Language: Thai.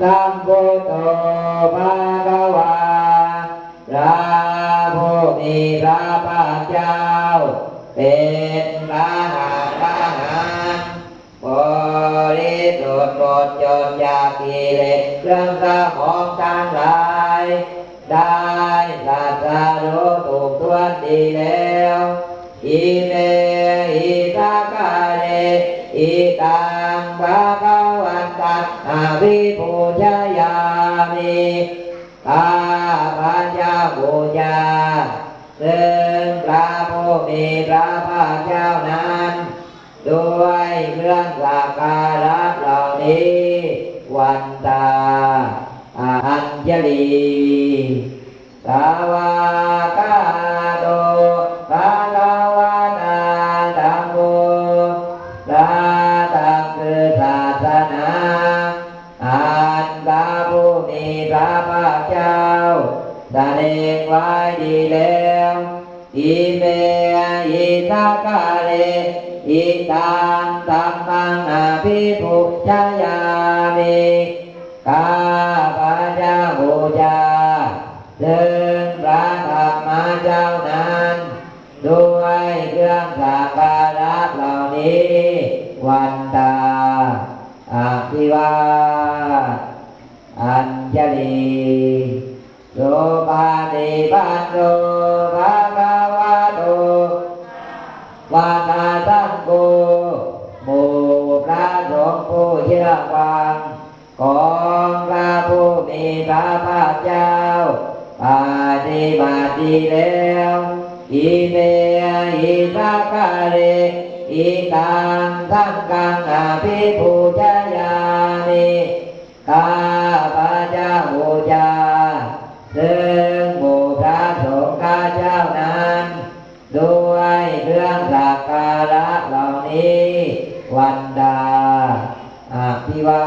สัมพุทโธภะคะวาพระผู้มีพระภาคเจ้า เป็นพระหัตถ์พระหันบริสุทธิ์หมดจดจากกิเลสเครื่องกระหองทั้งหลาย ได้ตรัสรู้ถูกทวนดีแล้วอิเมหิตากาเรอิตังภะคะ อภิปูชยามิข้าพระเจ้าบูชาซึ่งพระผู้มีพระภาคเจ้านั้น ด้วยเครื่องสักการะเหล่านี้ วันตาอัญชลีสาวา แสดงไว้ดีแล้วอิเมหิตากาเลอิตังตัมมังอภิปุชยามิข้าพระเจ้าบูชาซึ่งพระธรรมเจ้านั้นด้วยเครื่องสักการะเหล่านี้ วันตาอภิวาอัญชลีโสภาติ ปันโนภะคะวะโตวาทาสังโฆหมู่พระสงฆ์ผู้เชื่อฟังของพระผู้มีพระภาคเจ้าปฏิบัติดีแล้วอิเมหิตากาเรอิตังทังกังอาภิปูชยา ด้วยเครื่องสักการะเหล่านี้ วันดาอภิวา